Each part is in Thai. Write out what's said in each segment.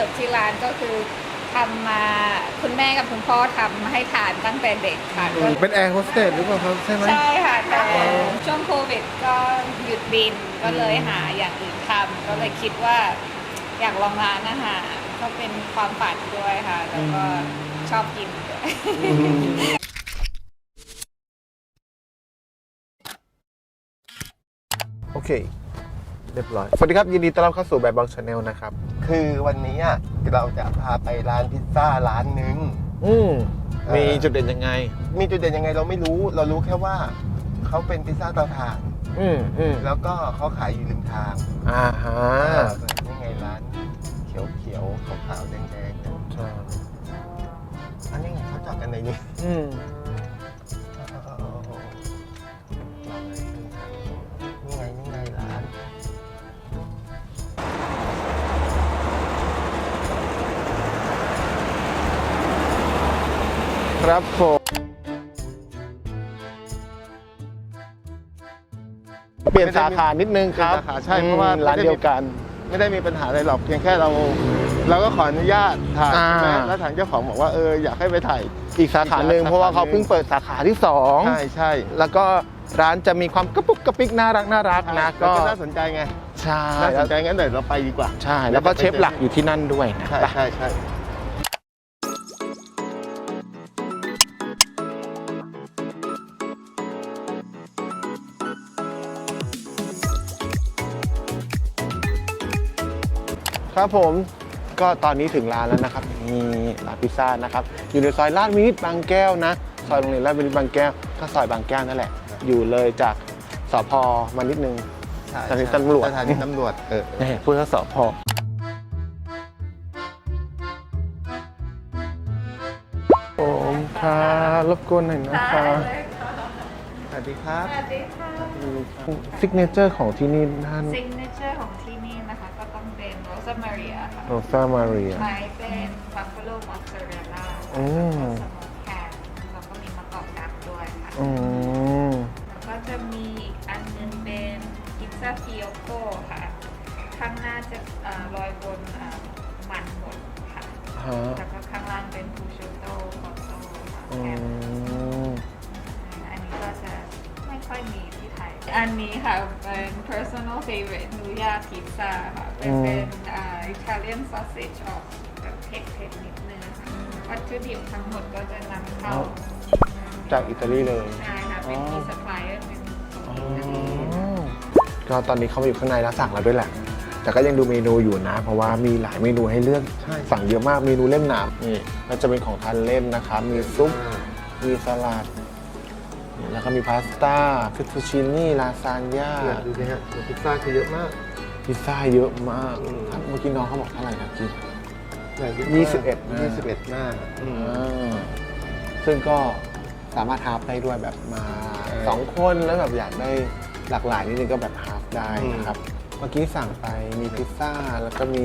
ร์ฟที่ร้านก็คือทำมาคุณแม่กับคุณพ่อทำให้ทานตั้งแต่เด็กค่ะก็เป็นแอร์โฮสเตสหรือเปล่าครับใช่ไหม ใช่ค่ะแต่ช่วงโควิดก็หยุดบินก็เลยหาอย่างอื่นทำก็เลยคิดว่าอยากลองร้านอาหารก็เป็นความฝันด้วยค่ะ แล้วก็ชอบกินด้วยโอเค เรียบร้อย สวัสดีครับ ยินดีต้อนรับเข้าสู่แบบบางชาแนลนะครับ คือวันนี้อะเราจะพาไปร้านพิซซ่าร้านหนึ่ง อืมเออมีจุดเด่นยังไง มีจุดเด่นยังไงเราไม่รู้ เรารู้แค่ว่าเขาเป็นพิซซ่าเตาถ่าน อืมอืมแล้วก็เขาขายอยู่ริมทางอ่าฮะนี่ไงร้านเขียวเขียวขาวขาวๆแดงแดงๆเนี่ยใช่อันนี้ไงเขาจอดกันในนี้ อืม ครับผมเปลี่ยนสาขานิดนึงครับสาขาใช่เพราะว่าอืมร้านเดียวกัน ไม่ได้มีปัญหาอะไรหรอกเพียงแค่เรา เราก็ขออนุญาตถ่ายอ่าใช่ไหมแล้วทางเจ้าของบอกว่าเอออยากให้ไปถ่ายอีกสาขาหนึ่งอีกสาขาเพราะว่าเขาเพิ่งเปิดสาขาที่สองใช่ใช่แล้วก็ร้านจะมีความกระปุกกระปิกน่ารักน่ารักนะก็ก็น่าสนใจไงใช่น่าสนใจงั้นเดี๋ยวเราไปดีกว่า ใช่ แล้วก็เชฟหลักอยู่ที่นั่นด้วยนะใช่ใช่ใช่ ครับผมก็ตอนนี้ถึงร้านแล้วนะครับมีร้านพิซซ่านะครับอยู่ในซอยลาดวินิตบางแก้วนะซอยโรงเรียนลาดวินิตบางแก้วก็ซอยบางแก้วนั่นแหละ อยู่เลยจากสพมานิดนึงใช่สถานีตำรวจสถานีตำรวจเออนี่พูดว่าสพผมค่ะรบกวนหน่อยนะคะสวัสดีครับสวัสดีค่ะซิกเนเจอร์ของที่นี่ท่านซิงเนเจอร์ของที่นี่นะคะก็ต้อง เป็นโรสมารีค่ะโรซามาเรียไม้เป็นบัฟฟาโลมอสซาเรลล่าอืม สโมกแคนแล้วก็มีมะกอกดักด้วยค่ะ อืม แล้วก็จะมีอีกอันหนึงเป็นพิซซ่าฟิโอโก้ค่ะ ข้างหน้าจะเอ่อลอยบนเอ่อมันหมดค่ะ ฮะ แล้วก็ข้างล่างเป็นคูชูโต้คอโต้ค่ะอืแฮมมอันนี้ก็จะไม่ ค่อยมีที่ไทย อันนี้ค่ะเป็น personal favorite หนูยาพิซซ่าค่ะ เป็นเป็นอ่า Italian sausage ออกแบบเผ็ดๆนิดนึงค่ะวัตถุดิบทั้งหมดก็จะนำเข้าจากอิตาลีเลย ใช่ค่ะเป็น key supplier เป็นของอิตาลีก็ตอนนี้เขามาอยู่ข้างในแล้วสั่งแล้วด้วยแหละ แต่ก็ยังดูเมนูอยู่นะ เพราะว่ามีหลายเมนูให้เลือกใช่สั่งเยอะมากเมนูเล่มหนามนี่ก็จะเป็นของทานเล่นนะครับมีซุป มีสลัด แล้วก็มีพาสต้าฟิตตูชินี่ลาซานญ่าเนี่ยดูสิฮะตัวพิซซ่าคือเยอะมาก พิซซ่าเยอะมากอืม ครับเมื่อกี้น้องเขาบอกเท่าไหร่นะกินใหญ่เยอะยี่มากสิบเอ็ดหน้ายี่สิบเอ็ดหน้าอืมอ่าซึ่งก็สามารถฮาร์ฟได้ด้วยแบบมาใช่สองคนแล้วแบบอยากได้หลากหลายนิดนึงก็แบบฮาร์ฟได้นะครับ เมื่อกี้สั่งไปมีพิซซ่า แล้วก็มี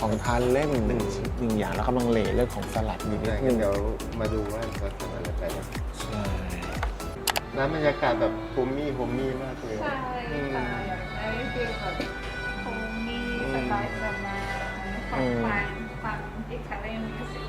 ของทานเล่นหนึ่งชิ้นหนึ่งอย่างแล้วกำลังเลเรื่องของสลัดนิดได้นึงั้นงเดี๋ยวมาดูว่าเราทำอะไรไปนะใช่ ร้านบรรยากาศแบบโฮมมี่โฮมมี่มากเลยใช่อืม ค่ะอยากได้ฟีลแบบโฮมมี่สไตล์ประมาณของฟังฟังอิตาเลียนมิวสิก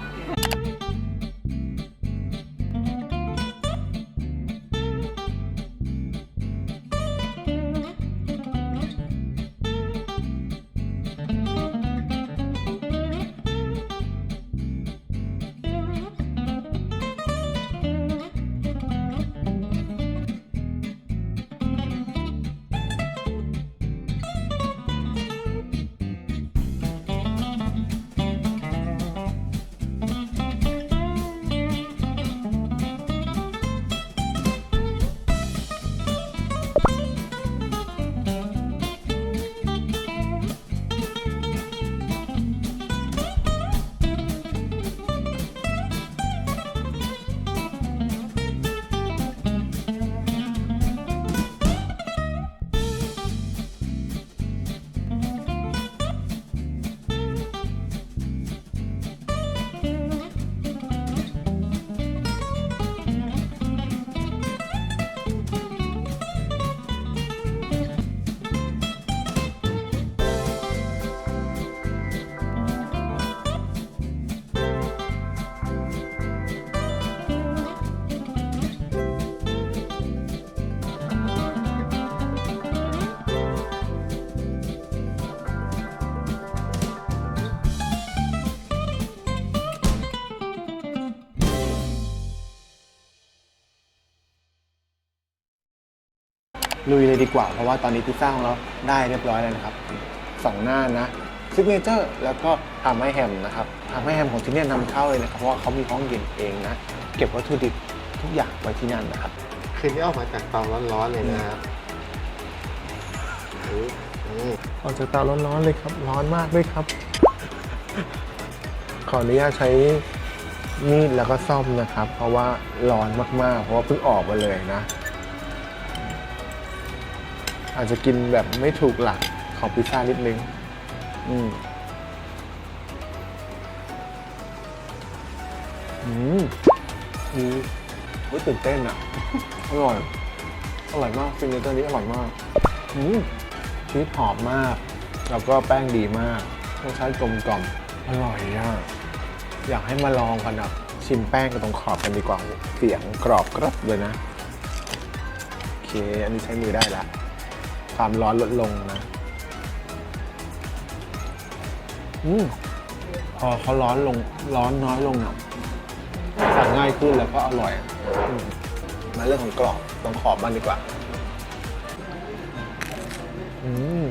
ลุยเลยดีกว่า เพราะว่าตอนนี้พิซซ่าของเราได้เรียบร้อยแล้วนะครับสองหน้านะซิกเนเจอร์แล้วก็ทำให้แฮมนะครับทำให้แฮมของที่เนี่ยนำเข้าเลยนะครับเพราะว่าเขามีห้องเย็นเองนะ เก็บวัตถุดิบทุกอย่างไว้ที่นั่นนะครับ คืนนี้ออกมาจากเตาร้อนๆเลยนะครับอืมอืมออกจากเตาร้อนๆเลยครับ ร้อนมากด้วยครับ ขออนุญาตใช้มีดแล้วก็ซ่อมนะครับ เพราะว่าร้อนมากๆ เพราะว่าเพิ่งออกมาเลยนะ อาจจะกินแบบไม่ถูกหลักของพิซซ่านิดนึง อืมอืมอืมเฮ้ยตื่นเต้นอะ อร่อย อร่อยมากฟิงเกอร์นี้อร่อยมากอืมชีสหอมมาก แล้วก็แป้งดีมากรสชาติกลมกล่อม อร่อยอะ อยากให้มาลองกันอะ ชิมแป้งกันตรงขอบกันดีกว่า เสียงกรอบกรับเลยนะ โอเค อันนี้ใช้มือได้ละ ความร้อนลดลงนะอืมพอเขาร้อนลงร้อนน้อยลงอะสั่งง่ายขึ้นแล้วก็อร่อยอืมมาเรื่องของกรอบตรงขอบบ้างดีกว่า อืม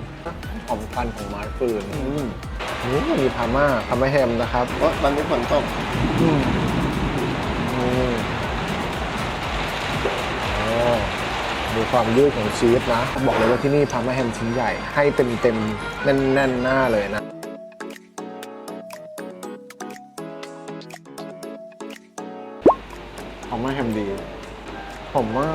หอมควันของไม้ฟืน อืมอืมมีพาม่าพาม่าแฮมนะครับ เพราะตอนนี้ฝนตก อืม ดูความยืดของชีสนะ บอกเลยว่าที่นี่พาม่าแฮมชิ้นใหญ่ ให้เต็มเต็มๆแน่นแน่นๆหน้าเลยนะพาม่าแฮมดี ผมว่า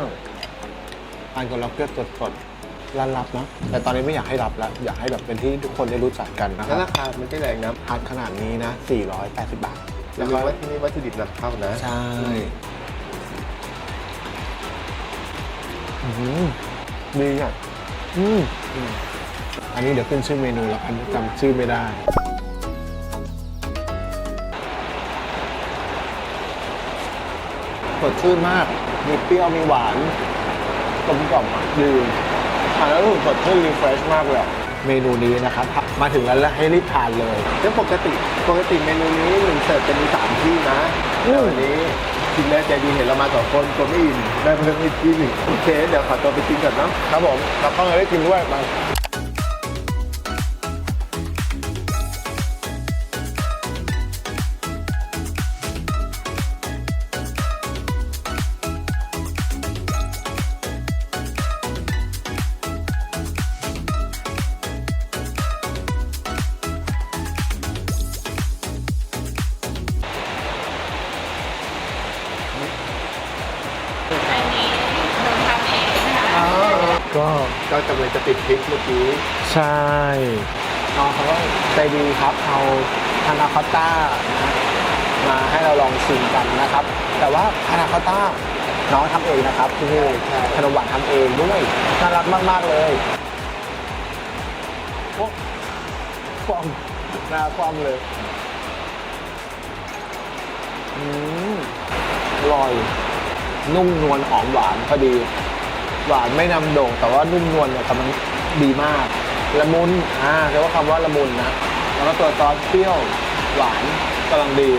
ทานกับล็อกเก็ตสดๆร้านรับนะ แต่ตอนนี้ไม่อยากให้รับแล้ว อยากให้แบบเป็นที่ทุกคนได้รู้จักกันนะคแล้วรับราคามันก็แรงนะทานขนาดนี้นะ 480 บาท แล้แล้ววก็ก็ว่าที่นี่วัตถุดิบนำเข้านะ ใช่ อืมดีอะอืมอืมอันนี้เดี๋ยวขึ้นชื่อเมนูแล้วกันจำชื่อไม่ได้ สดชื่นมาก มีเปรี้ยว มีหวาน กลมกล่อมอะดีทานแล้วรู้สึกสดชื่นรีเฟรชมากเลยอะเมนูนี้นะครับ มาถึงแล้วแล้วให้รีบทานเลย แล้วปกติ ปกติเมนูนี้หนึ่งเสิร์ฟจะมีสามที่นะอืมแต่วันนี้ กินแล้วใจดีเห็นเรามาสองคนตัวไม่อิ่มได้เพิ่มอีกที่หนึ่งโอเค เดี๋ยวขอตัวไปกินก่อนเนาะครับผมเราต้องได้กินด้วยมา ก็ก็กำลังจะติดพริกเมื่อกี้ใช่ น้องเขาก็ใจดีครับเอาพานาคอตต้านะมาให้เราลองชิมกันนะครับ แต่ว่าพานาคอตต้าน้องทำเองนะครับที่นี่ใช่ขนมหวานทำเองด้วยน่ารักมาก ๆ เลยโอ้ความหน้าความเลยอืมอร่อย นุ่มนวลหอมหวานพอดี หวานไม่นำโด่ง แต่ว่านุ่มนวลเนี่ยกำลังดีมาก ละมุนอ่าเรียกว่าคำว่าละมุนนะ แล้วก็ตัวซอสเปรี้ยวหวานกำลังดี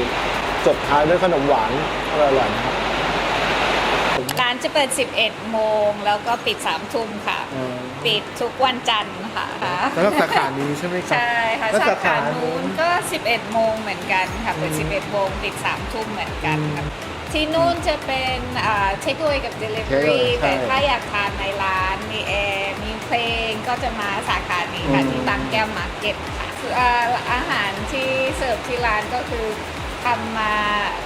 จบท้ายด้วยขนมหวานอร่อยๆนะครับร้านจะเปิด 11 โมง แล้วก็ปิด 3 ทุ่มค่ะปิดทุกวันจันทร์ค่ะ แล้วก็สาขานี้ใช่ไหมครับ ใช่ค่ะ แล้วสาสาขาขานู้นู้นนก็ 11 โมงเหมือนกันค่ะ เปิด อืม 11 โมงปิด 3 ทุ่มเหมือนกันอืมค่ะ ที่นู่นจะเป็นเทค e อ w a y กับ Delivery Take away ใช่ แต่ถ้าอยากทานในร้านมีแอร์มีเพลงก็จะมาสาขานี้ค่ะ อืม ที่บางแก้วมาร์เก็ตค่ะคืออ่าอาหารที่เสิร์ฟที่ร้านก็คือทำมา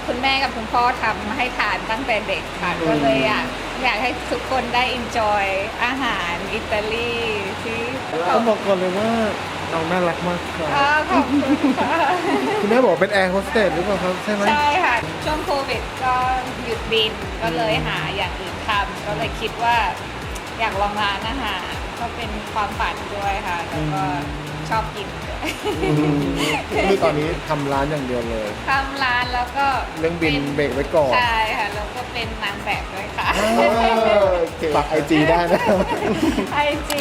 คุณแม่กับคุณพ่อทำให้ทานตั้งแต่เด็กค่ะ ก็เลยอยากอยากให้ทุกคนได้ enjoy อาหารอิตาลีที่ ต้องบอกก่อนเลยว่า น้องน่ารักมากครับอ่าขอบคุณค่ะคุณแม่บอกเป็นแอร์โฮสเตสหรือเปล่าครับใช่ไหมใช่ค่ะ ช่วงโควิดก็หยุดบินก็เลยหาอย่างอื่นทำก็เลยคิดว่าอยากลองร้านอาหารก็เป็นความฝันด้วยค่ะ แล้วก็ชอบกินด้วยคือตอนนี้ทำร้านอย่างเดียวเลย ทำร้านแล้วก็เรื่องบินป็เบรกไว้ก่อน ใช่ค่ะ แล้วก็เป็นนางแบบด้วยค่ะฝากไอจีได้นะ IG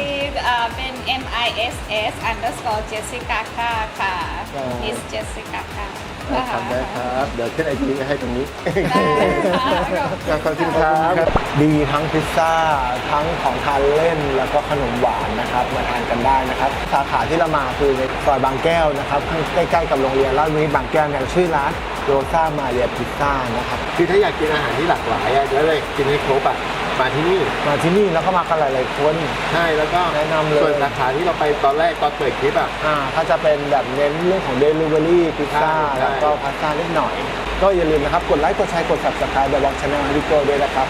อ่าเป็น M I S S underscore Jessica ค่ะค่ะครับ Miss Jessica ค่ะได้ครับได้ครับ เดี๋ยวขึ้นไอจีไว้ให้ตรงนี้ ได้ค่ะ ขอบคุณครับดีทั้งพิซซ่า ทั้งของทานเล่นแล้วก็ขนมหวานนะครับ มาทานกันได้นะครับ สาขาที่เรามาคือในซอยบางแก้วนะครับข้างใกล้ๆกับโรงเรียนราชวินิตบางแก้วเนี่ยชื่อร้านโรซ่ามาเรียพิซซ่านะครับ คือถ้าอยากกินอาหารที่หลากหลายอะแล้วเลยกินให้ครบอะ มาที่นี่มาที่นี่แล้วก็มากันหลายๆคน ใช่แล้วก็แนะนำเลย ส่วนสาขาที่เราไปตอนแรกตอนเปิดคลิปอะอ่าก็จะเป็นแบบเน้นเรื่องของ Delivery พิซซ่าใช่ แล้วก็พาสต้านิดหน่อย ก็อย่าลืมนะครับ กดไลค์กดแชร์กด subscribe แบบบอกช anel วิดีโอด้วยนะครับ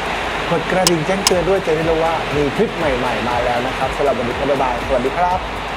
กดกระดิ่งแจ้งเตือนด้วยจะได้รู้ว่ามีคลิปใหม่ๆมาแล้วนะครับสำหรับวันนี้ก็บ๊ายบายสวัสดีครับ